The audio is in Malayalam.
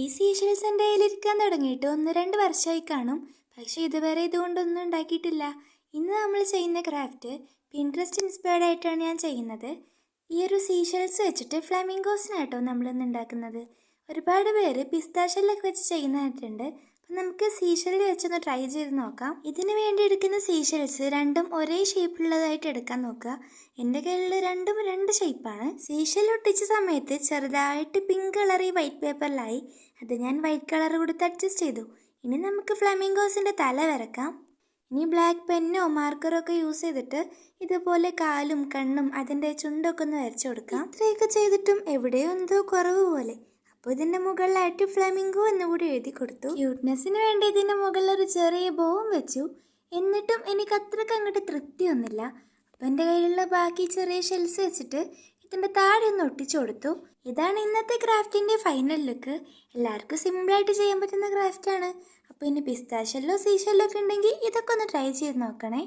ഈ സീഷൽസ് എന്റെ കയ്യിലിരിക്കാൻ തുടങ്ങിയിട്ട് ഒന്ന് രണ്ട് വർഷമായി കാണും. പക്ഷേ ഇതുവരെ ഇതുകൊണ്ടൊന്നും ഉണ്ടാക്കിയിട്ടില്ല. ഇന്ന് നമ്മൾ ചെയ്യുന്ന ക്രാഫ്റ്റ് പിൻട്രസ്റ്റ് ഇൻസ്പയർഡ് ആയിട്ടാണ് ഞാൻ ചെയ്യുന്നത്. ഈ ഒരു സീഷൽസ് വെച്ചിട്ട് ഫ്ലാമിംഗോസിനാട്ടോ നമ്മളിന്ന് ഉണ്ടാക്കുന്നത്. ഒരുപാട് പേര് പിസ്താഷെല്ലൊക്കെ വെച്ച് ചെയ്യുന്നതായിട്ടുണ്ട്. അപ്പം നമുക്ക് സീഷലിൽ വെച്ചൊന്ന് ട്രൈ ചെയ്ത് നോക്കാം. ഇതിന് വേണ്ടി എടുക്കുന്ന സീഷൽസ് രണ്ടും ഒരേ ഷേപ്പിലുള്ളതായിട്ട് എടുക്കാൻ നോക്കുക. എന്റെ കയ്യിൽ രണ്ടും രണ്ട് ഷേപ്പാണ് സീഷൽ ഒട്ടിച്ച സമയത്ത് ചെറുതായിട്ട് പിങ്ക് കളർ ഈ വൈറ്റ് പേപ്പറിലായി അത് ഞാൻ വൈറ്റ് കളർ കൊടുത്ത് അഡ്ജസ്റ്റ് ചെയ്തു. ഇനി നമുക്ക് ഫ്ലമിംഗോസിന്റെ തല വരക്കാം. ഇനി ബ്ലാക്ക് പെന്നോ മാർക്കറോ ഒക്കെ യൂസ് ചെയ്തിട്ട് ഇതുപോലെ കാലും കണ്ണും അതിന്റെ ചുണ്ടൊക്കെ ഒന്ന് വരച്ചു കൊടുക്കാം. ഇത്രയൊക്കെ ചെയ്തിട്ടും എവിടെയോ എന്തോ കുറവ് പോലെ. അപ്പോൾ ഇതിന്റെ മുകളിലായിട്ട് ഫ്ലമിംഗോ എന്നുകൂടി എഴുതി കൊടുത്തു. ക്യൂട്ട്നെസ്സിന് വേണ്ടി ഇതിന്റെ മുകളിൽ ഒരു ചെറിയ ബോവും വെച്ചു. എന്നിട്ടും എനിക്ക് അത്രയ്ക്ക് അങ്ങോട്ട് തൃപ്തി ഒന്നില്ല അപ്പം എന്റെ കയ്യിലുള്ള ബാക്കി ചെറിയ ഷെൽസ് വെച്ചിട്ട് ഇതിന്റെ താഴെ ഒന്ന് ഒട്ടിച്ചു കൊടുത്തു. ഇതാണ് ഇന്നത്തെ ക്രാഫ്റ്റിന്റെ ഫൈനൽ ലുക്ക് എല്ലാവർക്കും സിമ്പിളായിട്ട് ചെയ്യാൻ പറ്റുന്ന ക്രാഫ്റ്റാണ് അപ്പോൾ ഇനി പിസ്താ ഷെല്ലോ സീ ഷെല്ലോ ഒക്കെ ഉണ്ടെങ്കിൽ ഇതൊക്കെ ഒന്ന് ട്രൈ ചെയ്ത് നോക്കണേ.